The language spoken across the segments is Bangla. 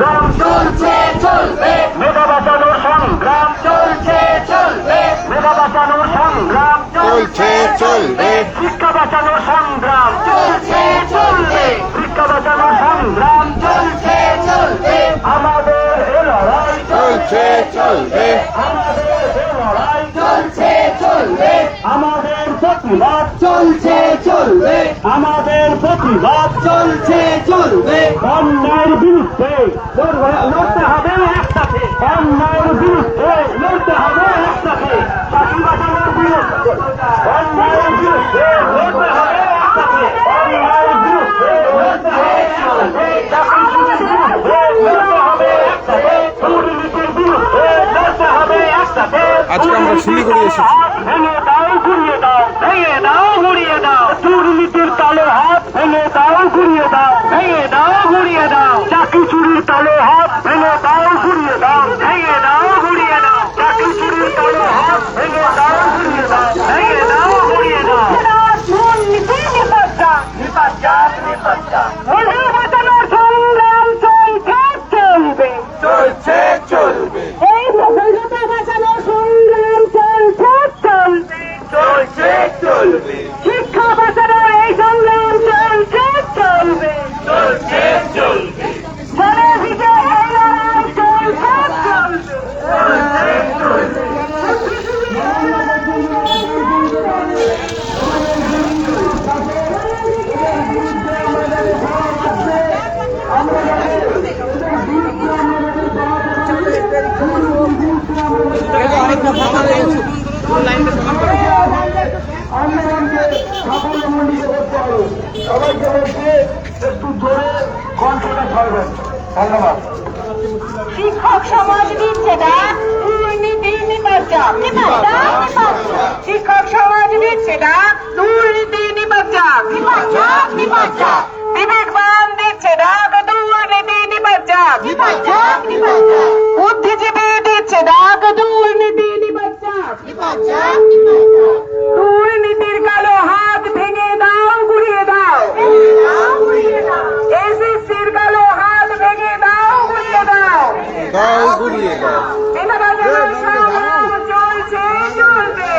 গ্রাম চলছে চলবে। মেধা বাঁচানোর সংগ্রাম। চলছে চলবে। মেধা বাঁচানোর সংগ্রাম। চলছে চলবে। শিক্ষা বাঁচানোর সংগ্রাম। চলছে চলবে। শিক্ষা বাঁচানোর সংগ্রাম। চলছে চলবে। আমাদের এ লড়াই চলছে চলবে। আমাদের এ লড়াই চলছে চলবে। আমাদের প্রতিবাদ চলছে চলবে। আমাদের প্রতিবাদ চলছে চলবে। অন্যায়ের বিরুদ্ধে লড়তে হবে একসাথে। অন্যায়ের বিরুদ্ধে লড়তে হবে একসাথে চাকরি বাঁচানোর বিরুদ্ধে অন্যায়ের বিরুদ্ধে লড়তে হবে একসাথে অন্যায়ের বিরুদ্ধে লড়তে হবে একসাথে চাকরি বিরুদ্ধে লড়তে হবে একসাথে দুর্নীতির বিরুদ্ধে লড়তে হবে একসাথে আমরা শিলিগুড়ি এসেছি। ভেঙে দাও ঘুরিয়ে দাও ভেঙে দাও ঘুরিয়ে দাও। দুর্নীতির কালো হাত ভেঙে দাও ঘুরিয়ে দাও ভেঙে দাও ঘুরিয়ে দাও। চাকরি চুরির কালো হাত ভেঙে দাও ঘুরিয়ে দাও ভেঙে দাও ঘুরিয়ে দাও। চাকরি চুরির কালো হাত ভেঙে দাও ঘুরিয়ে দাও ভেঙে দাও ঘুরিয়ে দাও। দুর্নীতি নিপাচ্ছা নিপাচ্ছা চলবে শিক্ষা বাঁচানোর এই সংগ্রাম চলছে চলবে চলছে চলবে চলে দিকে এই লড়াই চলছে চলবে আন্দোলনকে সাফল্যমণ্ডিত করতে হবে বলছে একটু জোরে কণ্ঠটা ধন্যবাদ। শিক্ষক সমাজ দিচ্ছে না দুর্নীতি নিপাচার শিক্ষক সমাজ দিচ্ছে না দুর্নীতি নিপাচার বিবেকবান দিচ্ছে না দুর্নীতি নিপাচার নিপাচার নিপাচার বুদ্ধিজীবী দিচ্ছে না দুর্নীতি নিপাচার নিপাচার নিপাচার দুর্নীতির কালো হাত ভেঙে দাও গুড়িয়ে দাও এসএসসির কালো হাত ভেঙে দাও গুড়িয়ে দাও দাও গুলিয়ে দাও এটা বাজানোর সংগ্রাম চলছে চলবে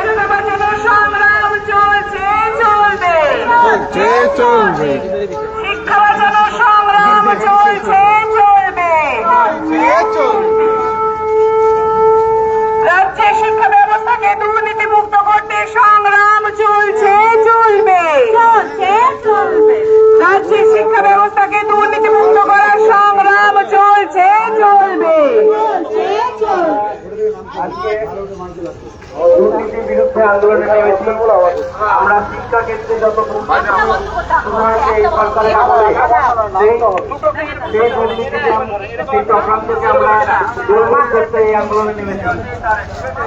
এটা বাজানোর সংগ্রাম চলছে চলবে চলছে চলবে শিক্ষা বাজানোর সংগ্রাম চলছে চলবে চলবে রাজ্যের শিক্ষা ব্যবস্থাকে দুর্নীতি মুক্ত করতে সংগ্রাম চলছে চলবে চলছে চলবে রাজ্যের শিক্ষা ব্যবস্থাকে দুর্নীতি মুক্ত করার সংগ্রাম চলছে চলবে। দুর্নীতির বিরুদ্ধে আন্দোলনে নেমেছি আমরা শিক্ষা ক্ষেত্রে যত এই সরকারের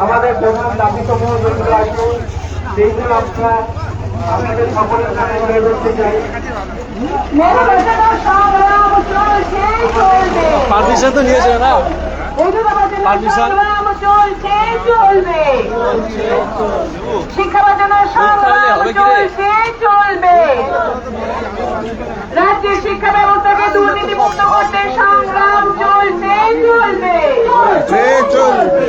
আমাদের প্রধান দাবি সমূহ যেগুলো আছে, সেইগুলো আমরা আপনাদের সকলের ধরতে চাই। পারমিশন তো নিয়েছিল না চলবে শিক্ষা বাঁচানোর সংগ্রাম? চলছে চলবে রাজ্যের শিক্ষা ব্যবস্থাকে দুর্নীতি মুক্ত করতে সংগ্রাম চলছে চলবে চলবে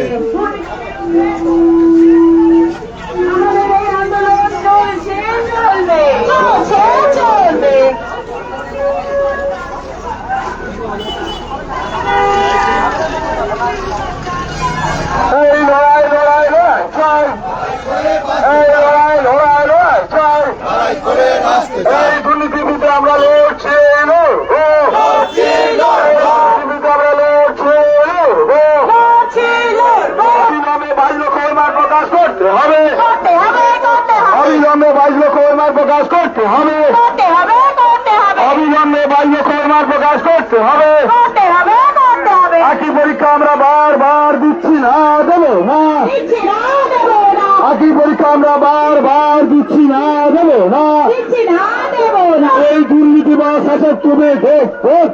এই দুর্নীতিবিরুদ্ধে আমরা লড়ছি প্রকাশ করতে হবে। অবিলম্বে লক্ষ কর্মার প্রকাশ করতে হবে। অবিলম্বে কর্মার প্রকাশ করতে হবে। একই পরীক্ষা আমরা বারবার দিচ্ছি না দেবো না। দিচ্ছি না দেবো না। একই পরীক্ষা আমরা বারবার দিচ্ছি না দিচ্ছি না দেবো না এই দুর্নীতি বা শাসক তুমি দেখ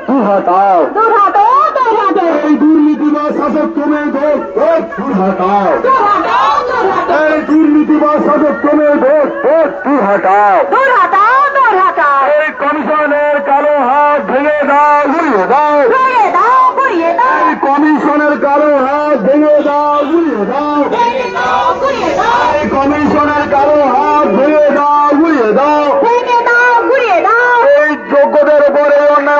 দূর হটাও। দূর হাটো দূর এই দুর্নীতি বা শাসক তুমি দেখ দূর হটাও। এই শাসক তুমি দেখ দূর হটাও। দূর হাটাও দূর হাটাও। এই কমিশনের কালো হাত ভেঙে দাও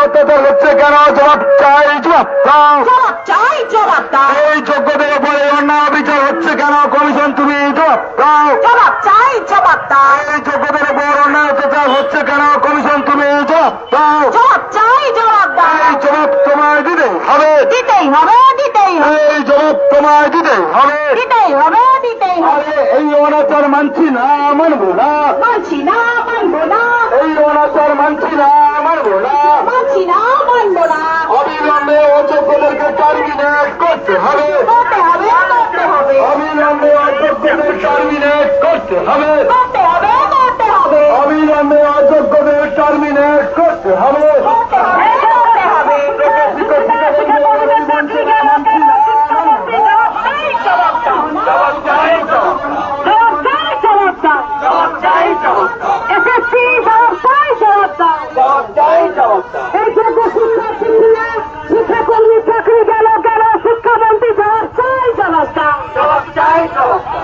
অত্যাচার হচ্ছে কেন জবাব চাই জবাব দাও জবাব চাই জবাব দাও এই যোগ্যদের উপরে অন্যায় বিচার হচ্ছে কেন কমিশন তুমি জবাব দাও জবাব চাই জবাব দাও এই যোগ্যদের উপর অন্যায় অত্যাচার হচ্ছে কেন কমিশন তুমি জবাব দাও জবাব চাই জবাব দাও এই জবাব তোমায় দিতে হবে দিতেই হবে দিতেই হবে এই জবাব তোমায় দিতে হবে দিতেই হবে দিতেই হবে এই অনাচার মানছি না মানবো না মানছি না মানবো না এই অনাচার মানছি না মানবো না মানছি না অযোগ্যদেরকে টার্মিনেট করতে হবে করতে হবে করতে হবে অবিলম্বে অযোগ্যদের টার্মিনেট করতে হবে করতে হবে করতে হবে অবিলম্বে অযোগ্যদের টার্মিনেট করতে হবে করতে হবে করতে হবে জবাব চাই জবাব দাও জবাব চাই জবাব দাও এসএসসি জবাব চাই জবাব দাও এই যোগ্য শিক্ষার্থীরা শিক্ষাকর্মী চাকরি গেল গেল শিক্ষামন্ত্রী জবাব চাই জবাব দাও জবাব চাই জবাব এসএসসি জবাব চাই জবাব দাও জবাব চাই জবাব দাও শিক্ষার্থী শিক্ষার্থী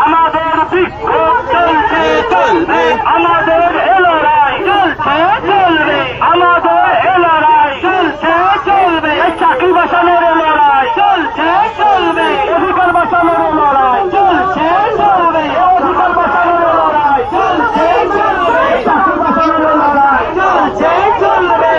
আমাদের চলছে চলছে আমাদের এলরাই চলছে চলবে আমাদের এলরাই চলছে চলবে এই চাকরি বাঁচানোর লড়াই চলছে চলবে অধিকার বাঁচানোর লড়াই চলছে চলবে অধিকার বাঁচানোর লড়াই চলছে চলবে চাকরি বাঁচানোর লড়াই চলছে চলবে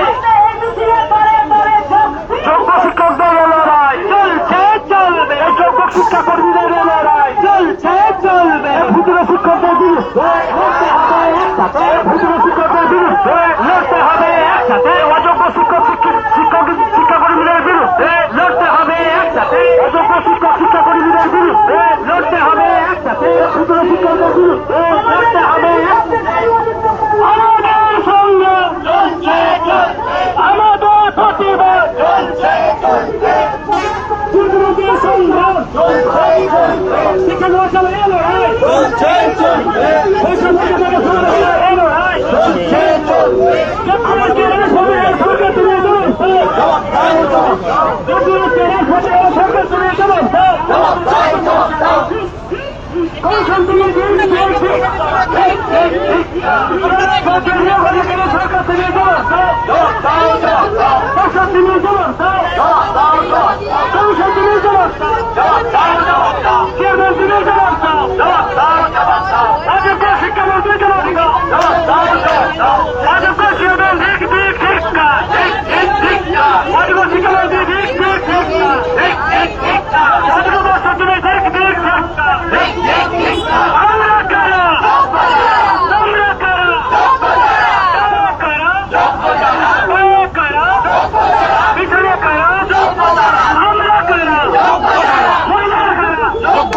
যোগ্য শিক্ষকদের লড়াই চলছে চলবে এই যোগ্য শিক্ষাকর্মীদের লড়াই চলছে চলবে ভুতুরে শিক্ষকদের বিরুদ্ধে লড়তে হবে একসাথে ভুতুরে শিক্ষকদের বিরুদ্ধে লড়তে হবে একসাথে অযোগ্য শিক্ষক শিক্ষক শিক্ষক শিক্ষাকর্মীদের বিরুদ্ধে লড়তে হবে একসাথে অযোগ্য শিক্ষক শিক্ষাকর্মীদের বিরুদ্ধে লড়তে হবে একসাথে ভুতুরে শিক্ষকদের বিরুদ্ধে লড়তে হবে একসাথে আমাদের সঙ্গে চলছে চলছে আমাদের প্রতিবাদ চলছে চলছে দুর্নীতির সংগ্রাম চলছে চলছে শিক্ষা ব্যবস্থা এলো রায় চলছে চলছে পয়সা থেকে থেকে শুরু হলো এলো রায় চলছে চলছে আমাকে রাজপথে সরকার তুমি দেবো দুর্নীতি রাজপথে সরকার তুমি দেবো কমিশন তুমি দুর্নীতি সরকার তুমি দেবো পয়সা তুমি দেবো কমিশন তুমি দেবো চেয়ারম্যান তুমি জবাব দাও রাজ্যের শিক্ষামন্ত্রী জবাব দাও